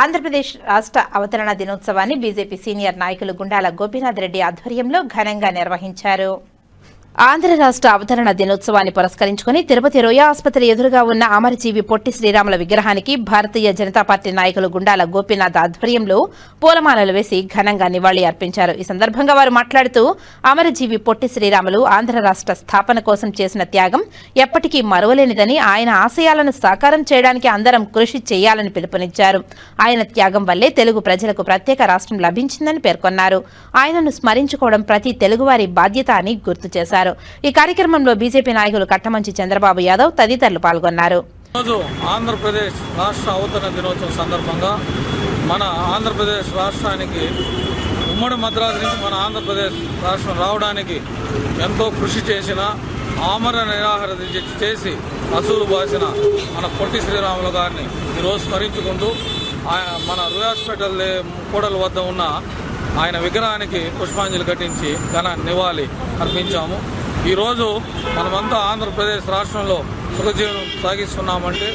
ఆంధ్రప్రదేశ్ రాష్ట్ర అవతరణ దినోత్సవాన్ని బీజేపీ సీనియర్ నాయకులు గుండాల గోపీనాథ్ రెడ్డి ఆధ్వర్యంలో ఘనంగా నిర్వహించారు. ఆంధ్ర రాష్ట్ర అవతరణ దినోత్సవాన్ని పురస్కరించుకుని తిరుపతి రోయా ఆసుపత్రి ఎదురుగా ఉన్న అమరజీవి పొట్టి శ్రీరాముల విగ్రహానికి భారతీయ జనతా పార్టీ నాయకులు గుండాల గోపీనాథ్ ఆధ్వర్యంలో పూలమాలలు వేసి ఘనంగా నివాళి అర్పించారు. ఈ సందర్భంగా వారు మాట్లాడుతూ అమరజీవి పొట్టి శ్రీరాములు ఆంధ్ర రాష్ట్ర స్థాపన కోసం చేసిన త్యాగం ఎప్పటికీ మరువలేనిదని ఆయన ఆశయాలను సాకారం చేయడానికి అందరం కృషి చేయాలని పిలుపునిచ్చారు. ఆయన త్యాగం వల్లే తెలుగు ప్రజలకు ప్రత్యేక రాష్ట్రం లభించిందని పేర్కొన్నారు. ఆయనను స్మరించుకోవడం ప్రతి తెలుగువారి బాధ్యత అని గుర్తు చేశారు. ఈ కార్యక్రమంలో బీజేపీ నాయకులు కట్టమంచి చంద్రబాబు యాదవ్ తదితరులు పాల్గొన్నారు. ఈరోజు ఆంధ్రప్రదేశ్ రాష్ట్ర అవతరణ దినోత్సవం సందర్భంగా మన ఆంధ్రప్రదేశ్ రాష్ట్రానికి ఉమ్మడి మద్రాసు నుంచి మన ఆంధ్రప్రదేశ్ రాష్ట్రం రావడానికి ఎంతో కృషి చేసిన ఆమర నిరాహార దీక్ష చేసి అసూలు బాసిన మన పొట్టి శ్రీరాములు గారిని ఈరోజు స్మరించుకుంటూ మన రూయ్ హాస్పిటల్ కూడల వద్ద ఉన్న ఆయన విగ్రహానికి పుష్పాంజలి ఘటించి ఘన నివాళి అర్పించాము. ఈరోజు మనమంతా ఆంధ్రప్రదేశ్ రాష్ట్రంలో సుఖజీవనం సాగిస్తున్నామంటే